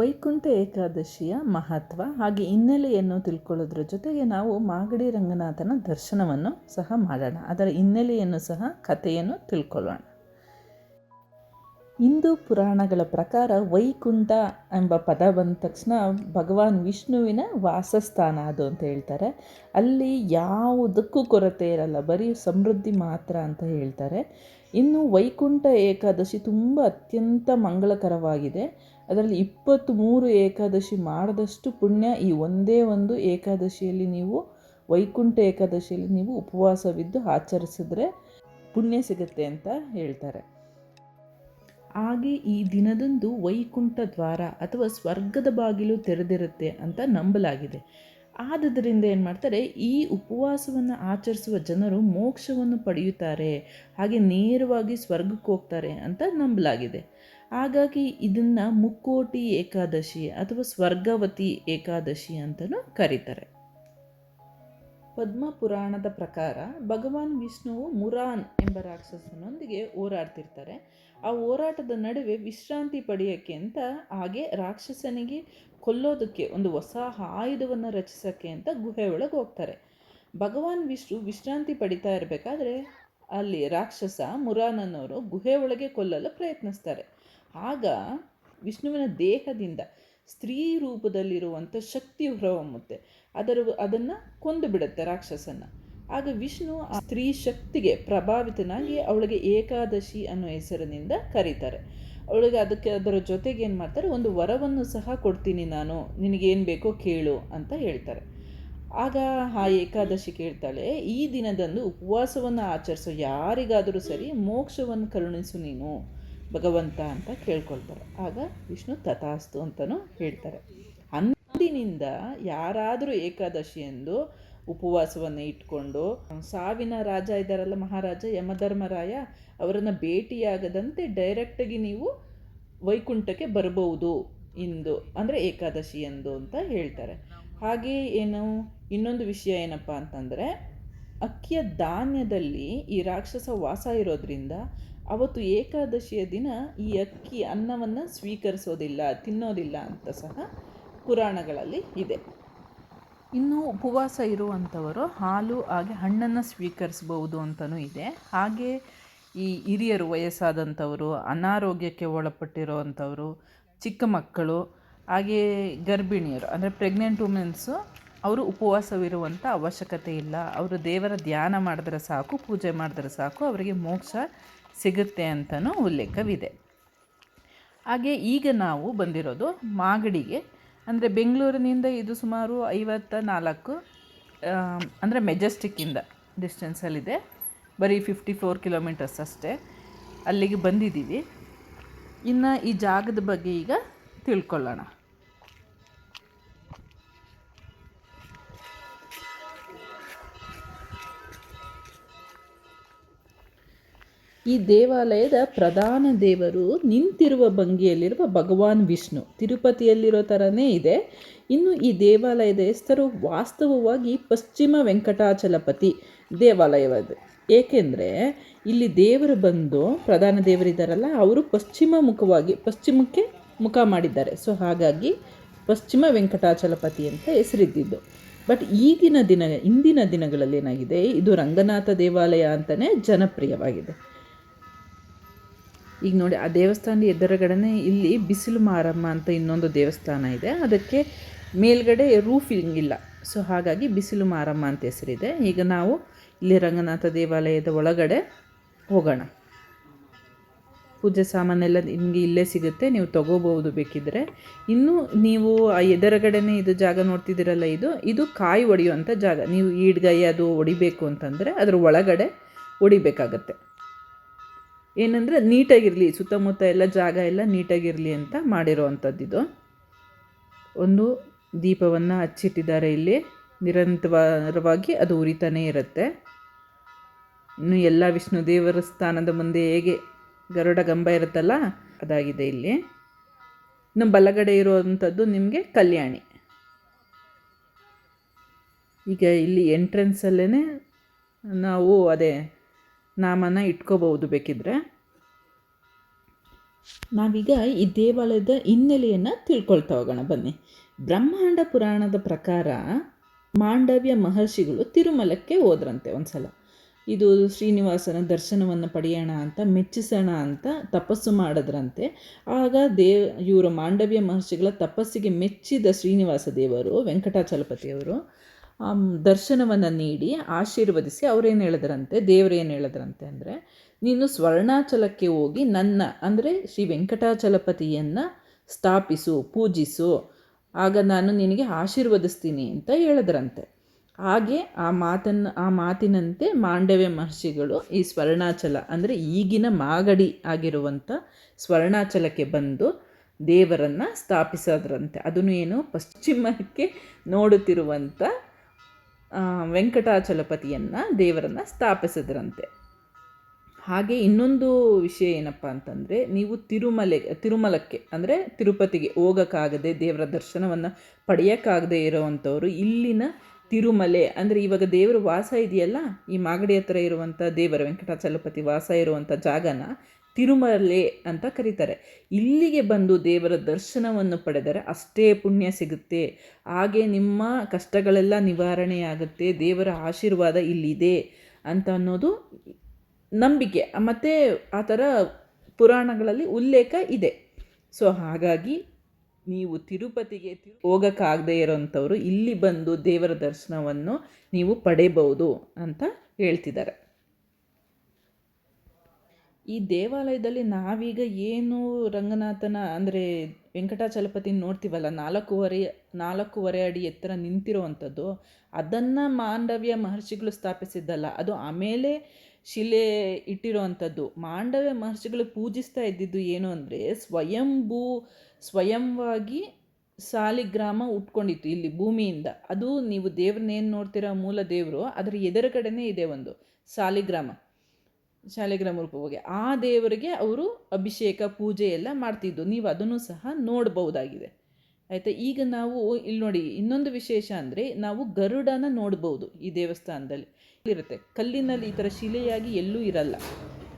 ವೈಕುಂಠ ಏಕಾದಶಿಯ ಮಹತ್ವ ಹಾಗೆ ಹಿನ್ನೆಲೆಯನ್ನು ತಿಳ್ಕೊಳ್ಳೋದ್ರ ಜೊತೆಗೆ ನಾವು ಮಾಗಡಿ ರಂಗನಾಥನ ದರ್ಶನವನ್ನು ಸಹ ಮಾಡೋಣ. ಅದರ ಹಿನ್ನೆಲೆಯನ್ನು ಸಹ ಕಥೆಯನ್ನು ತಿಳ್ಕೊಳ್ಳೋಣ. ಹಿಂದೂ ಪುರಾಣಗಳ ಪ್ರಕಾರ ವೈಕುಂಠ ಎಂಬ ಪದ ಬಂದ ತಕ್ಷಣ ಭಗವಾನ್ ವಿಷ್ಣುವಿನ ವಾಸಸ್ಥಾನ ಅದು ಅಂತ ಹೇಳ್ತಾರೆ. ಅಲ್ಲಿ ಯಾವುದಕ್ಕೂ ಕೊರತೆ ಇರಲ್ಲ, ಬರೀ ಸಮೃದ್ಧಿ ಮಾತ್ರ ಅಂತ ಹೇಳ್ತಾರೆ. ಇನ್ನು ವೈಕುಂಠ ಏಕಾದಶಿ ತುಂಬ ಅತ್ಯಂತ ಮಂಗಳಕರವಾಗಿದೆ. ಅದರಲ್ಲಿ ಇಪ್ಪತ್ತ್ ಮೂರು ಏಕಾದಶಿ ಮಾಡಿದಷ್ಟು ಪುಣ್ಯ ಈ ಒಂದೇ ಒಂದು ಏಕಾದಶಿಯಲ್ಲಿ ನೀವು, ವೈಕುಂಠ ಏಕಾದಶಿಯಲ್ಲಿ ನೀವು ಉಪವಾಸವಿದ್ದು ಆಚರಿಸಿದ್ರೆ ಪುಣ್ಯ ಸಿಗುತ್ತೆ ಅಂತ ಹೇಳ್ತಾರೆ. ಹಾಗೆ ಈ ದಿನದಂದು ವೈಕುಂಠ ದ್ವಾರ ಅಥವಾ ಸ್ವರ್ಗದ ಬಾಗಿಲು ತೆರೆದಿರುತ್ತೆ ಅಂತ ನಂಬಲಾಗಿದೆ. ಆದ್ದರಿಂದ ಏನು ಮಾಡ್ತಾರೆ, ಈ ಉಪವಾಸವನ್ನು ಆಚರಿಸುವ ಜನರು ಮೋಕ್ಷವನ್ನು ಪಡೆಯುತ್ತಾರೆ, ಹಾಗೆ ನೇರವಾಗಿ ಸ್ವರ್ಗಕ್ಕೆ ಹೋಗ್ತಾರೆ ಅಂತ ನಂಬಲಾಗಿದೆ. ಹಾಗಾಗಿ ಇದನ್ನು ಮುಕ್ಕೋಟಿ ಏಕಾದಶಿ ಅಥವಾ ಸ್ವರ್ಗವತಿ ಏಕಾದಶಿ ಅಂತಲೂ ಕರೀತಾರೆ. ಪದ್ಮ ಪುರಾಣದ ಪ್ರಕಾರ ಭಗವಾನ್ ವಿಷ್ಣುವು ಮುರಾನ್ ಎಂಬ ರಾಕ್ಷಸನೊಂದಿಗೆ ಹೋರಾಡ್ತಿರ್ತಾರೆ. ಆ ಹೋರಾಟದ ನಡುವೆ ವಿಶ್ರಾಂತಿ ಪಡೆಯೋಕ್ಕೆ ಅಂತ ಹಾಗೆ ರಾಕ್ಷಸನಿಗೆ ಕೊಲ್ಲೋದಕ್ಕೆ ಒಂದು ಹೊಸ ಆಯುಧವನ್ನು ರಚಿಸೋಕ್ಕೆ ಅಂತ ಗುಹೆ ಒಳಗೆ ಹೋಗ್ತಾರೆ. ಭಗವಾನ್ ವಿಷ್ಣು ವಿಶ್ರಾಂತಿ ಪಡಿತಾ ಇರಬೇಕಾದ್ರೆ ಅಲ್ಲಿ ರಾಕ್ಷಸ ಮುರಾನನ್ನವರು ಗುಹೆ ಒಳಗೆ ಕೊಲ್ಲಲು ಪ್ರಯತ್ನಿಸ್ತಾರೆ. ಆಗ ವಿಷ್ಣುವಿನ ದೇಹದಿಂದ ಸ್ತ್ರೀ ರೂಪದಲ್ಲಿರುವಂಥ ಶಕ್ತಿ ಹೊರಹೊಮ್ಮುತ್ತೆ. ಅದರ ಅದನ್ನು ಕೊಂದು ಬಿಡುತ್ತೆ ರಾಕ್ಷಸನ್ನು. ಆಗ ವಿಷ್ಣು ಆ ಸ್ತ್ರೀ ಶಕ್ತಿಗೆ ಪ್ರಭಾವಿತನಾಗಿ ಅವಳಿಗೆ ಏಕಾದಶಿ ಅನ್ನೋ ಹೆಸರಿನಿಂದ ಕರೀತಾರೆ. ಅವಳಿಗೆ ಅದಕ್ಕೆ ಅದರ ಜೊತೆಗೆ ಏನು ಮಾಡ್ತಾರೆ, ಒಂದು ವರವನ್ನು ಸಹ ಕೊಡ್ತೀನಿ ನಾನು, ನಿನಗೇನು ಬೇಕೋ ಕೇಳು ಅಂತ ಹೇಳ್ತಾರೆ. ಆಗ ಆ ಏಕಾದಶಿ ಕೇಳ್ತಾಳೆ, ಈ ದಿನದಂದು ಉಪವಾಸವನ್ನು ಆಚರಿಸೋ ಯಾರಿಗಾದರೂ ಸರಿ ಮೋಕ್ಷವನ್ನು ಕರುಣಿಸು ನೀನು. ಭಗವಂತ ಅಂತ ಕೇಳ್ಕೊಳ್ತಾರೆ. ಆಗ ವಿಷ್ಣು ತಥಾಸ್ತು ಅಂತಲೂ ಹೇಳ್ತಾರೆ. ಅಂದಿನಿಂದ ಯಾರಾದರೂ ಏಕಾದಶಿ ಎಂದು ಉಪವಾಸವನ್ನು ಇಟ್ಕೊಂಡು, ಸಾವಿನ ರಾಜ ಇದ್ದಾರಲ್ಲ ಮಹಾರಾಜ ಯಮಧರ್ಮರಾಯ, ಅವರನ್ನು ಭೇಟಿಯಾಗದಂತೆ ಡೈರೆಕ್ಟಾಗಿ ನೀವು ವೈಕುಂಠಕ್ಕೆ ಬರಬಹುದು ಇಂದು ಅಂದರೆ ಏಕಾದಶಿ ಎಂದು ಅಂತ ಹೇಳ್ತಾರೆ. ಹಾಗೆ ಏನು, ಇನ್ನೊಂದು ವಿಷಯ ಏನಪ್ಪ ಅಂತಂದರೆ, ಅಕ್ಕಿಯ ಧಾನ್ಯದಲ್ಲಿ ಈ ರಾಕ್ಷಸ ವಾಸ ಇರೋದ್ರಿಂದ ಅವತ್ತು ಏಕಾದಶಿಯ ದಿನ ಈ ಅಕ್ಕಿ ಅನ್ನವನ್ನು ಸ್ವೀಕರಿಸೋದಿಲ್ಲ, ತಿನ್ನೋದಿಲ್ಲ ಅಂತ ಸಹ ಪುರಾಣಗಳಲ್ಲಿ ಇದೆ. ಇನ್ನು ಉಪವಾಸ ಇರುವಂಥವರು ಹಾಲು ಹಾಗೆ ಹಣ್ಣನ್ನು ಸ್ವೀಕರಿಸಬಹುದು ಅಂತಲೂ ಇದೆ. ಹಾಗೆ ಈ ಹಿರಿಯರು ವಯಸ್ಸಾದಂಥವರು, ಅನಾರೋಗ್ಯಕ್ಕೆ ಒಳಪಟ್ಟಿರೋವಂಥವರು, ಚಿಕ್ಕ ಮಕ್ಕಳು, ಹಾಗೆ ಗರ್ಭಿಣಿಯರು, ಅಂದರೆ ಪ್ರೆಗ್ನೆಂಟ್ ವುಮೆನ್ಸು ಅವರು ಉಪವಾಸವಿರುವಂಥ ಅವಶ್ಯಕತೆ ಇಲ್ಲ. ಅವರು ದೇವರ ಧ್ಯಾನ ಮಾಡಿದ್ರೆ ಸಾಕು, ಪೂಜೆ ಮಾಡಿದ್ರೆ ಸಾಕು, ಅವರಿಗೆ ಮೋಕ್ಷ ಸಿಗುತ್ತೆ ಅಂತಲೂ ಉಲ್ಲೇಖವಿದೆ. ಹಾಗೆ ಈಗ ನಾವು ಬಂದಿರೋದು ಮಾಗಡಿಗೆ. ಅಂದರೆ ಬೆಂಗಳೂರಿನಿಂದ ಇದು ಸುಮಾರು ಐವತ್ತ ನಾಲ್ಕು ಅಂದರೆ ಮೆಜೆಸ್ಟಿಕ್ಕಿಂದ ಡಿಸ್ಟೆನ್ಸಲ್ಲಿದೆ. ಬರೀ ಫಿಫ್ಟಿ ಫೋರ್ ಕಿಲೋಮೀಟರ್ಸ್ ಅಷ್ಟೇ ಅಲ್ಲಿಗೆ ಬಂದಿದ್ದೀವಿ. ಇನ್ನು ಈ ಜಾಗದ ಬಗ್ಗೆ ಈಗ ತಿಳ್ಕೊಳ್ಳೋಣ. ಈ ದೇವಾಲಯದ ಪ್ರಧಾನ ದೇವರು ನಿಂತಿರುವ ಭಂಗಿಯಲ್ಲಿರುವ ಭಗವಾನ್ ವಿಷ್ಣು. ತಿರುಪತಿಯಲ್ಲಿರೋ ಥರನೇ ಇದೆ. ಇನ್ನು ಈ ದೇವಾಲಯದ ಹೆಸರು ವಾಸ್ತವವಾಗಿ ಪಶ್ಚಿಮ ವೆಂಕಟಾಚಲಪತಿ ದೇವಾಲಯವಾದ ಏಕೆಂದರೆ ಇಲ್ಲಿ ದೇವರು ಬಂದು ಪ್ರಧಾನ ದೇವರಿದ್ದಾರಲ್ಲ, ಅವರು ಪಶ್ಚಿಮ ಮುಖವಾಗಿ, ಪಶ್ಚಿಮಕ್ಕೆ ಮುಖ ಮಾಡಿದ್ದಾರೆ. ಸೊ, ಹಾಗಾಗಿ ಪಶ್ಚಿಮ ವೆಂಕಟಾಚಲಪತಿ ಅಂತ ಹೆಸರಿದ್ದಿದ್ದು. ಬಟ್ ಈಗಿನ ದಿನ ಇಂದಿನ ದಿನಗಳಲ್ಲಿ ಏನಾಗಿದೆ, ಇದು ರಂಗನಾಥ ದೇವಾಲಯ ಅಂತಲೇ ಜನಪ್ರಿಯವಾಗಿದೆ. ಈಗ ನೋಡಿ, ಆ ದೇವಸ್ಥಾನದ ಎದುರುಗಡೆನೇ ಇಲ್ಲಿ ಬಿಸಿಲು ಮಾರಮ್ಮ ಅಂತ ಇನ್ನೊಂದು ದೇವಸ್ಥಾನ ಇದೆ. ಅದಕ್ಕೆ ಮೇಲ್ಗಡೆ ರೂಫಿಂಗ್ ಇಲ್ಲ ಸೊ ಹಾಗಾಗಿ ಬಿಸಿಲು ಮಾರಮ್ಮ ಅಂತ ಹೆಸರಿದೆ. ಈಗ ನಾವು ಇಲ್ಲಿ ರಂಗನಾಥ ದೇವಾಲಯದ ಒಳಗಡೆ ಹೋಗೋಣ. ಪೂಜೆ ಸಾಮಾನೆಲ್ಲ ನಿಮಗೆ ಇಲ್ಲೇ ಸಿಗುತ್ತೆ. ನೀವು ತಗೋಬಹುದು ಬೇಕಿದ್ದರೆ ಇನ್ನು ನೀವು ಆ ಎದುರುಗಡೆನೇ ಇದು ಜಾಗ ನೋಡ್ತಿದ್ದೀರಲ್ಲ ಇದು? ಇದು ಕಾಯಿ ಒಡೆಯುವಂಥ ಜಾಗ. ನೀವು ಈಡ್ಗೈ ಅದು ಒಡಿಬೇಕು ಅಂತಂದರೆ ಅದರ ಒಳಗಡೆ ಹೊಡಿಬೇಕಾಗತ್ತೆ ಏನಂದರೆ ನೀಟಾಗಿರಲಿ, ಸುತ್ತಮುತ್ತ ಎಲ್ಲ ಜಾಗ ಎಲ್ಲ ನೀಟಾಗಿರಲಿ ಅಂತ ಮಾಡಿರೋವಂಥದ್ದಿದು ಒಂದು ದೀಪವನ್ನು ಹಚ್ಚಿಟ್ಟಿದ್ದಾರೆ ಇಲ್ಲಿ. ನಿರಂತರವಾಗಿ ಅದು ಉರಿತಾನೇ ಇರುತ್ತೆ. ಇನ್ನು ಎಲ್ಲ ವಿಷ್ಣು ದೇವರ ಸ್ಥಾನದ ಮುಂದೆ ಹೇಗೆ ಗರುಡ ಗಂಬ ಇರುತ್ತಲ್ಲ, ಅದಾಗಿದೆ ಇಲ್ಲಿ. ಇನ್ನು ಬಲಗಡೆ ಇರುವಂಥದ್ದು ನಿಮಗೆ ಕಲ್ಯಾಣಿ. ಈಗ ಇಲ್ಲಿ ಎಂಟ್ರೆನ್ಸಲ್ಲೇ ನಾವು ಅದೇ ನಾಮನ ಇಟ್ಕೋಬಹುದು ಬೇಕಿದ್ರೆ. ನಾವೀಗ ಈ ದೇವಾಲಯದ ಹಿನ್ನೆಲೆಯನ್ನು ತಿಳ್ಕೊಳ್ತಾ ಹೋಗೋಣ, ಬನ್ನಿ. ಬ್ರಹ್ಮಾಂಡ ಪುರಾಣದ ಪ್ರಕಾರ ಮಾಂಡವ್ಯ ಮಹರ್ಷಿಗಳು ತಿರುಮಲಕ್ಕೆ ಹೋದ್ರಂತೆ ಒಂದ್ಸಲ. ಇದು ಶ್ರೀನಿವಾಸನ ದರ್ಶನವನ್ನು ಪಡೆಯೋಣ ಅಂತ, ಮೆಚ್ಚಿಸೋಣ ಅಂತ ತಪಸ್ಸು ಮಾಡಿದ್ರಂತೆ. ಆಗ ದೇವ್ ಇವರು ಮಾಂಡವ್ಯ ಮಹರ್ಷಿಗಳ ತಪಸ್ಸಿಗೆ ಮೆಚ್ಚಿದ ಶ್ರೀನಿವಾಸ ದೇವರು, ವೆಂಕಟಾಚಲಪತಿಯವರು. ದರ್ಶನವನ್ನು ನೀಡಿ ಆಶೀರ್ವದಿಸಿ ಅವರೇನು ಹೇಳಿದ್ರಂತೆ ದೇವರೇನು ಹೇಳಿದ್ರಂತೆ ಅಂದರೆ, ನೀನು ಸ್ವರ್ಣಾಚಲಕ್ಕೆ ಹೋಗಿ ನನ್ನ, ಅಂದರೆ ಶ್ರೀ ವೆಂಕಟಾಚಲಪತಿಯನ್ನು ಸ್ಥಾಪಿಸು, ಪೂಜಿಸು, ಆಗ ನಾನು ನಿನಗೆ ಆಶೀರ್ವದಿಸ್ತೀನಿ ಅಂತ ಹೇಳಿದ್ರಂತೆ. ಹಾಗೆ ಆ ಮಾತನ್ನು, ಆ ಮಾತಿನಂತೆ ಮಾಂಡವ್ಯ ಮಹರ್ಷಿಗಳು ಈ ಸ್ವರ್ಣಾಚಲ, ಅಂದರೆ ಈಗಿನ ಮಾಗಡಿ ಆಗಿರುವಂಥ ಸ್ವರ್ಣಾಚಲಕ್ಕೆ ಬಂದು ದೇವರನ್ನು ಸ್ಥಾಪಿಸೋದ್ರಂತೆ. ಅದನ್ನು ಏನು ಪಶ್ಚಿಮಕ್ಕೆ ನೋಡುತ್ತಿರುವಂಥ ವೆಂಕಟಾಚಲಪತಿಯನ್ನು ದೇವರನ್ನು ಸ್ಥಾಪಿಸಿದ್ರಂತೆ. ಹಾಗೆ ಇನ್ನೊಂದು ವಿಷಯ ಏನಪ್ಪ ಅಂತಂದರೆ, ನೀವು ತಿರುಮಲೆ, ತಿರುಮಲಕ್ಕೆ, ಅಂದರೆ ತಿರುಪತಿಗೆ ಹೋಗೋಕ್ಕಾಗದೆ, ದೇವರ ದರ್ಶನವನ್ನು ಪಡೆಯೋಕ್ಕಾಗದೆ ಇರೋವಂಥವ್ರು, ಇಲ್ಲಿನ ತಿರುಮಲೆ, ಅಂದರೆ ಇವಾಗ ದೇವರ ವಾಸ ಇದೆಯಲ್ಲ, ಈ ಮಾಗಡಿ ಹತ್ರ ಇರುವಂಥ ದೇವರ ವೆಂಕಟಾಚಲಪತಿ ವಾಸ ಇರುವಂಥ ಜಾಗನ ತಿರುಮಲೆ ಅಂತ ಕರೀತಾರೆ. ಇಲ್ಲಿಗೆ ಬಂದು ದೇವರ ದರ್ಶನವನ್ನು ಪಡೆದರೆ ಅಷ್ಟೇ ಪುಣ್ಯ ಸಿಗುತ್ತೆ. ಹಾಗೆ ನಿಮ್ಮ ಕಷ್ಟಗಳೆಲ್ಲ ನಿವಾರಣೆಯಾಗುತ್ತೆ. ದೇವರ ಆಶೀರ್ವಾದ ಇಲ್ಲಿದೆ ಅಂತ ಅನ್ನೋದು ನಂಬಿಕೆ. ಮತ್ತು ಆ ಥರ ಪುರಾಣಗಳಲ್ಲಿ ಉಲ್ಲೇಖ ಇದೆ. ಸೊ ಹಾಗಾಗಿ ನೀವು ತಿರುಪತಿಗೆ ಹೋಗೋಕ್ಕಾಗದೇ ಇರೋಂಥವ್ರು ಇಲ್ಲಿ ಬಂದು ದೇವರ ದರ್ಶನವನ್ನು ನೀವು ಪಡೆಯಬಹುದು ಅಂತ ಹೇಳ್ತಿದ್ದಾರೆ. ಈ ದೇವಾಲಯದಲ್ಲಿ ನಾವೀಗ ಏನು ರಂಗನಾಥನ, ಅಂದರೆ ವೆಂಕಟಾಚಲಪತಿ ನೋಡ್ತೀವಲ್ಲ, ನಾಲ್ಕೂವರೆ ನಾಲ್ಕೂವರೆ ಅಡಿ ಎತ್ತರ ನಿಂತಿರುವಂಥದ್ದು, ಅದನ್ನು ಮಾಂಡವ್ಯ ಮಹರ್ಷಿಗಳು ಸ್ಥಾಪಿಸಿದ್ದಲ್ಲ, ಅದು ಆಮೇಲೆ ಶಿಲೆ ಇಟ್ಟಿರುವಂಥದ್ದು. ಮಾಂಡವ್ಯ ಮಹರ್ಷಿಗಳು ಪೂಜಿಸ್ತಾ ಇದ್ದಿದ್ದು ಏನು ಅಂದರೆ, ಸ್ವಯಂಭೂ, ಸ್ವಯಂವಾಗಿ ಸಾಲಿಗ್ರಾಮ ಉಟ್ಕೊಂಡಿತ್ತು ಇಲ್ಲಿ ಭೂಮಿಯಿಂದ. ಅದು ನೀವು ದೇವ್ರನ್ನೇನು ನೋಡ್ತೀರ, ಮೂಲ ದೇವರು, ಅದರ ಎದುರುಗಡೆನೇ ಇದೆ ಒಂದು ಸಾಲಿಗ್ರಾಮ. ಶಾಲಿಗ್ರಾಮ ರೂಪವಾಗಿ. ಆ ದೇವರಿಗೆ ಅವರು ಅಭಿಷೇಕ, ಪೂಜೆ ಎಲ್ಲ ಮಾಡ್ತಿದ್ದು. ನೀವು ಅದನ್ನು ಸಹ ನೋಡ್ಬೋದಾಗಿದೆ ಆಯಿತಾ? ಈಗ ನಾವು ಇಲ್ಲಿ ನೋಡಿ, ಇನ್ನೊಂದು ವಿಶೇಷ ಅಂದರೆ ನಾವು ಗರುಡನ ನೋಡ್ಬೋದು ಈ ದೇವಸ್ಥಾನದಲ್ಲಿ. ಇರುತ್ತೆ ಕಲ್ಲಿನಲ್ಲಿ ಈ ಥರ ಶಿಲೆಯಾಗಿ ಎಲ್ಲೂ ಇರಲ್ಲ.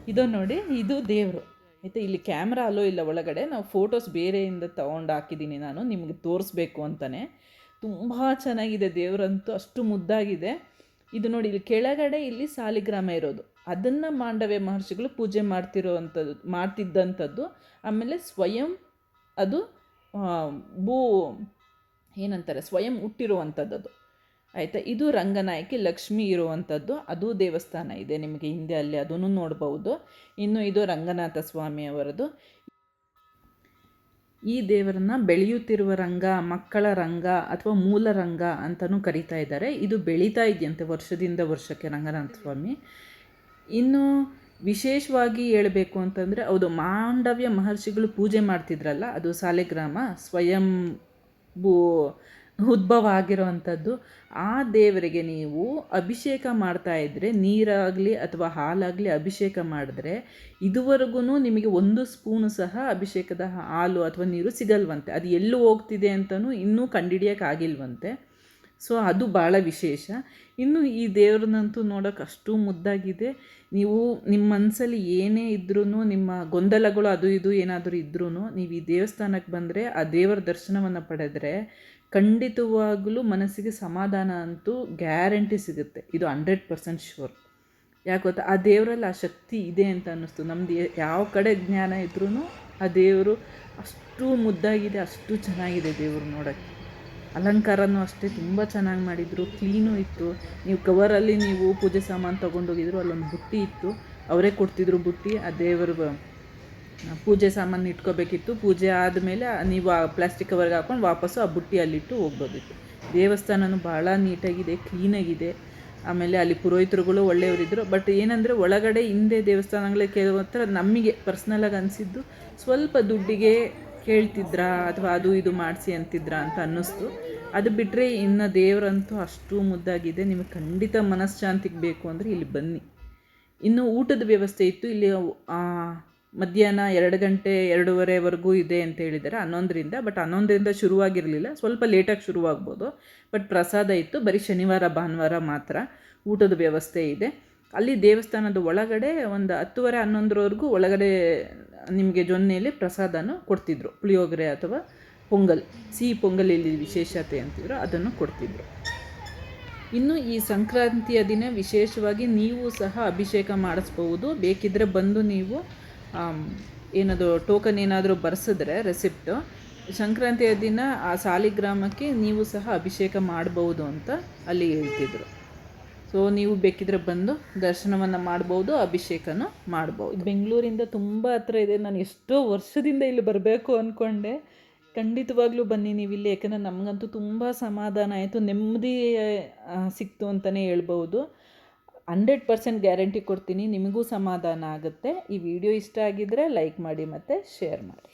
ಇದು ನೋಡಿ, ಇದು ದೇವರು. ಆಯಿತಾ? ಇಲ್ಲಿ ಕ್ಯಾಮ್ರಾ ಅಲ್ಲೋ ಇಲ್ಲ, ಒಳಗಡೆ ನಾವು ಫೋಟೋಸ್ ಬೇರೆಯಿಂದ ತೊಗೊಂಡು ಹಾಕಿದ್ದೀನಿ ನಾನು. ನಿಮಗೆ ತೋರಿಸ್ಬೇಕು ಅಂತಲೇ ತುಂಬ ಚೆನ್ನಾಗಿದೆ ದೇವರಂತೂ. ಅಷ್ಟು ಮುದ್ದಾಗಿದೆ. ಇದು ನೋಡಿ, ಇಲ್ಲಿ ಕೆಳಗಡೆ ಇಲ್ಲಿ ಸಾಲಿಗ್ರಾಮ ಇರೋದು. ಅದನ್ನು ಮಾಂಡವ್ಯ ಮಹರ್ಷಿಗಳು ಪೂಜೆ ಮಾಡ್ತಿರೋ ಅಂಥದ್ದು ಮಾಡ್ತಿದ್ದಂಥದ್ದು. ಆಮೇಲೆ ಸ್ವಯಂ ಅದು ಭೂ, ಏನಂತಾರೆ, ಸ್ವಯಂ ಹುಟ್ಟಿರುವಂಥದ್ದು ಅದು ಆಯಿತಾ? ಇದು ರಂಗನಾಯಕಿ ಲಕ್ಷ್ಮಿ ಇರುವಂಥದ್ದು. ಅದು ದೇವಸ್ಥಾನ ಇದೆ ನಿಮಗೆ ಹಿಂದೆ ಅಲ್ಲಿ ಅದನ್ನು ನೋಡಬಹುದು ಇನ್ನು ಇದು ರಂಗನಾಥ ಸ್ವಾಮಿಯವರದು. ಈ ದೇವರನ್ನ ಬೆಳೆಯುತ್ತಿರುವ ರಂಗ, ಮಕ್ಕಳ ರಂಗ ಅಥವಾ ಮೂಲ ರಂಗ ಅಂತಲೂ ಕರಿತಾ ಇದ್ದಾರೆ. ಇದು ಬೆಳೀತಾ ಇದೆಯಂತೆ ವರ್ಷದಿಂದ ವರ್ಷಕ್ಕೆ ರಂಗನಾಥ ಸ್ವಾಮಿ. ಇನ್ನು ವಿಶೇಷವಾಗಿ ಹೇಳಬೇಕು ಅಂತಂದರೆ, ಹೌದು, ಮಾಂಡವ್ಯ ಮಹರ್ಷಿಗಳು ಪೂಜೆ ಮಾಡ್ತಿದ್ರಲ್ಲ, ಅದು ಸಾಲೆಗ್ರಾಮ, ಸ್ವಯಂ ಭೂ, ಉದ್ಭವ ಆಗಿರೋವಂಥದ್ದು, ಆ ದೇವರಿಗೆ ನೀವು ಅಭಿಷೇಕ ಮಾಡ್ತಾ ಇದ್ದರೆ ನೀರಾಗಲಿ ಅಥವಾ ಹಾಲಾಗಲಿ ಅಭಿಷೇಕ ಮಾಡಿದ್ರೆ ಇದುವರೆಗೂ ನಿಮಗೆ ಒಂದು ಸ್ಪೂನು ಸಹ ಅಭಿಷೇಕದ ಹಾಲು ಅಥವಾ ನೀರು ಸಿಗಲ್ವಂತೆ. ಅದು ಎಲ್ಲೂ ಹೋಗ್ತಿದೆ ಅಂತಲೂ ಇನ್ನೂ ಕಂಡಿಡಿಯೋಕ್ಕಾಗಿಲ್ವಂತೆ ಸೊ ಅದು ಭಾಳ ವಿಶೇಷ. ಇನ್ನು ಈ ದೇವ್ರನ್ನಂತೂ ನೋಡೋಕೆ ಅಷ್ಟು ಮುದ್ದಾಗಿದೆ. ನೀವು ನಿಮ್ಮ ಮನಸ್ಸಲ್ಲಿ ಏನೇ ಇದ್ರೂ ನಿಮ್ಮ ಗೊಂದಲಗಳು ಅದು ಇದು ಏನಾದರೂ ಇದ್ರೂ ನೀವು ಈ ದೇವಸ್ಥಾನಕ್ಕೆ ಬಂದರೆ ಆ ದೇವರ ದರ್ಶನವನ್ನು ಪಡೆದ್ರೆ ಖಂಡಿತವಾಗಲೂ ಮನಸ್ಸಿಗೆ ಸಮಾಧಾನ ಅಂತೂ ಗ್ಯಾರಂಟಿ ಸಿಗುತ್ತೆ. ಇದು ಹಂಡ್ರೆಡ್ ಪರ್ಸೆಂಟ್ ಶೂರ್ ಯಾಕೆ ಗೊತ್ತಾ? ಆ ದೇವರಲ್ಲಿ ಆ ಶಕ್ತಿ ಇದೆ ಅಂತ ಅನ್ನಿಸ್ತು. ನಮ್ಮದು ಯಾವ ಕಡೆ ಜ್ಞಾನ ಇದ್ರೂ ಆ ದೇವರು ಅಷ್ಟು ಮುದ್ದಾಗಿದೆ, ಅಷ್ಟು ಚೆನ್ನಾಗಿದೆ ದೇವರು ನೋಡೋಕ್ಕೆ. ಅಲಂಕಾರನೂ ಅಷ್ಟೇ ತುಂಬ ಚೆನ್ನಾಗಿ ಮಾಡಿದರು ಕ್ಲೀನೂ ಇತ್ತು. ನೀವು ಕವರಲ್ಲಿ ನೀವು ಪೂಜೆ ಸಾಮಾನು ತೊಗೊಂಡೋಗಿದ್ರು, ಅಲ್ಲೊಂದು ಬುಟ್ಟಿ ಇತ್ತು. ಅವರೇ ಕೊಡ್ತಿದ್ರು ಬುಟ್ಟಿ, ಆ ದೇವರು ಪೂಜೆ ಸಾಮಾನು ಇಟ್ಕೋಬೇಕಿತ್ತು. ಪೂಜೆ ಆದಮೇಲೆ ನೀವು ಆ ಪ್ಲಾಸ್ಟಿಕ್ ಕವರ್ಗೆ ಹಾಕೊಂಡು ವಾಪಸ್ಸು ಆ ಬುಟ್ಟಿ ಅಲ್ಲಿಟ್ಟು ಹೋಗ್ಬೋದಿತ್ತು. ದೇವಸ್ಥಾನವೂ ಭಾಳ ನೀಟಾಗಿದೆ ಕ್ಲೀನಾಗಿದೆ ಆಮೇಲೆ ಅಲ್ಲಿ ಪುರೋಹಿತರುಗಳು ಒಳ್ಳೆಯವರಿದ್ದರು ಬಟ್ ಏನಂದರೆ ಒಳಗಡೆ ಹಿಂದೆ ದೇವಸ್ಥಾನಗಳೇ ಕೆಲವು ಹತ್ರ ನಮಗೆ ಪರ್ಸ್ನಲಾಗಿ ಅನಿಸಿದ್ದು ಸ್ವಲ್ಪ ದುಡ್ಡಿಗೆ ಕೇಳ್ತಿದ್ರಾ ಅಥವಾ ಅದು ಇದು ಮಾಡಿಸಿ ಅಂತಿದ್ರಾ ಅಂತ ಅನ್ನಿಸ್ತು. ಅದು ಬಿಟ್ಟರೆ ಇನ್ನು ದೇವರಂತೂ ಅಷ್ಟು ಮುದ್ದಾಗಿದೆ. ನಿಮಗೆ ಖಂಡಿತ ಮನಃಶಾಂತಿಗೆ ಬೇಕು ಅಂದರೆ ಇಲ್ಲಿ ಬನ್ನಿ. ಇನ್ನು ಊಟದ ವ್ಯವಸ್ಥೆ ಇತ್ತು. ಇಲ್ಲಿ ಮಧ್ಯಾಹ್ನ ಎರಡು ಗಂಟೆ ಎರಡೂವರೆವರೆಗೂ ಇದೆ ಅಂತ ಹೇಳಿದ್ದಾರೆ. ಹನ್ನೊಂದರಿಂದ, ಬಟ್ ಹನ್ನೊಂದರಿಂದ ಶುರುವಾಗಿರಲಿಲ್ಲ. ಸ್ವಲ್ಪ ಲೇಟಾಗಿ ಶುರುವಾಗ್ಬೋದು. ಬಟ್ ಪ್ರಸಾದ ಇತ್ತು. ಬರೀ ಶನಿವಾರ, ಭಾನುವಾರ ಮಾತ್ರ ಊಟದ ವ್ಯವಸ್ಥೆ ಇದೆ. ಅಲ್ಲಿ ದೇವಸ್ಥಾನದ ಒಳಗಡೆ ಒಂದು ಹತ್ತುವರೆ ಹನ್ನೊಂದರವರೆಗೂ ಒಳಗಡೆ ನಿಮಗೆ ಜೊನ್ನೆಯಲ್ಲಿ ಪ್ರಸಾದನೂ ಕೊಡ್ತಿದ್ರು. ಪುಳಿಯೋಗರೆ ಅಥವಾ ಪೊಂಗಲ್, ಸಿಹಿ ಪೊಂಗಲ್ ಇಲ್ಲಿ ವಿಶೇಷತೆ ಅಂತಿದ್ರು, ಅದನ್ನು ಕೊಡ್ತಿದ್ರು. ಇನ್ನು ಈ ಸಂಕ್ರಾಂತಿಯ ದಿನ ವಿಶೇಷವಾಗಿ ನೀವು ಸಹ ಅಭಿಷೇಕ ಮಾಡಿಸ್ಬೋದು ಬೇಕಿದ್ದರೆ ಬಂದು ನೀವು ಏನದು ಟೋಕನ್ ಏನಾದರೂ ಬರೆಸಿದ್ರೆ ರೆಸಿಪ್ಟು ಸಂಕ್ರಾಂತಿಯ ದಿನ ಆ ಸಾಲಿಗ್ರಾಮಕ್ಕೆ ನೀವು ಸಹ ಅಭಿಷೇಕ ಮಾಡಬಹುದು ಅಂತ ಅಲ್ಲಿ ಹೇಳ್ತಿದ್ರು. ಸೊ ನೀವು ಬೇಕಿದ್ರೆ ಬಂದು ದರ್ಶನವನ್ನು ಮಾಡ್ಬೋದು, ಅಭಿಷೇಕನೂ ಮಾಡ್ಬೋದು. ಬೆಂಗಳೂರಿಂದ ತುಂಬ ಹತ್ರ ಇದೆ. ನಾನು ಎಷ್ಟೋ ವರ್ಷದಿಂದ ಇಲ್ಲಿ ಬರಬೇಕು ಅಂದ್ಕೊಂಡೆ ಖಂಡಿತವಾಗ್ಲೂ ಬನ್ನಿ ನೀವು ಇಲ್ಲಿ, ಯಾಕಂದರೆ ನಮಗಂತೂ ತುಂಬ ಸಮಾಧಾನ ಆಯಿತು. ನೆಮ್ಮದಿ ಸಿಕ್ತು ಅಂತಲೇ ಹೇಳ್ಬೋದು. ಹಂಡ್ರೆಡ್ ಪರ್ಸೆಂಟ್ ಗ್ಯಾರಂಟಿ ಕೊಡ್ತೀನಿ. ನಿಮಗೂ ಸಮಾಧಾನ ಆಗುತ್ತೆ. ಈ ವಿಡಿಯೋ ಇಷ್ಟ ಆಗಿದ್ದರೆ ಲೈಕ್ ಮಾಡಿ ಮತ್ತು ಶೇರ್ ಮಾಡಿ.